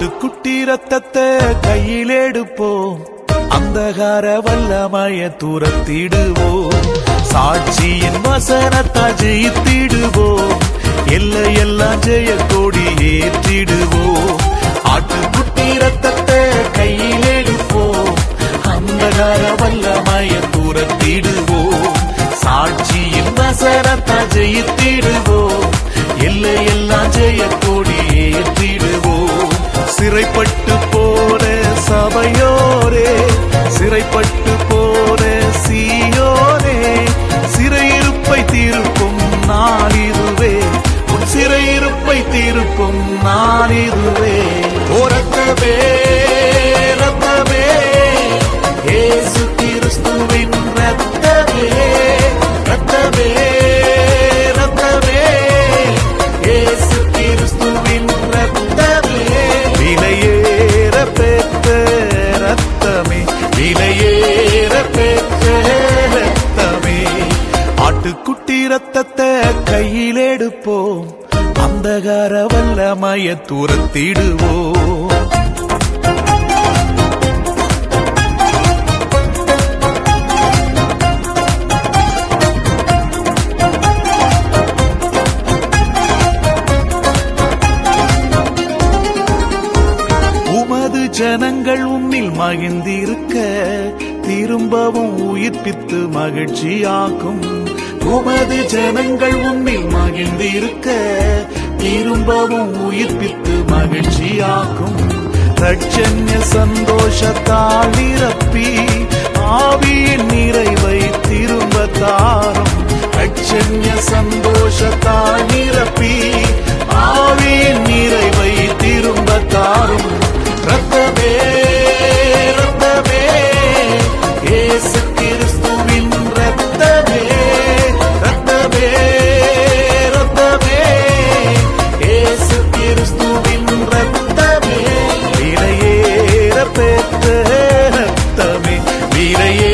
ஆட்டுக்குட்டி ரத்தத்தை கையில் எடுப்போம். அந்தகார வல்லமய துரத்திடுவோம். சாட்சியின் வசனத்தால் ஜெயித்திடுவோம். எல்லையெல்லாம் ஜெய கொடி ஏற்றிடுவோம். ஆட்டுக்குட்டி ரத்தத்தை கையில் எடுப்போம். அந்தகார வல்லமய துரத்திடுவோம். சாட்சியின் வசனத்தால் ஜெயித்திடுவோம். எல்லையெல்லாம் ஜெய சிறைப்பட்டு போற சபையோரே சிறைப்பட்டு போற சீயோரே சிறையிருப்பை தீர்க்கும் இதுவே. உன் சிறையிருப்பை தீர்க்கும் நாளிதுவே இதுவே. உறக்கவே பாட்டி ரத்தத்தை கையில் எடுப்போம் அந்தகார வல்லமய துரத்திடுவோம். உமது ஜனங்கள் உன்னில் மகிழ்ந்திருக்க திரும்பவும் உயிர்ப்பித்து மகிழ்ச்சியாக்கும். உமது ஜனங்கள் உன்னில் மகிழ்ந்திருக்க திரும்பவும் உயிர்ப்பித்து மகிழ்ச்சியாகும் ரட்சண்ய சந்தோஷத்தால் நிரப்பி ஆவியின் நிறைவு இறையே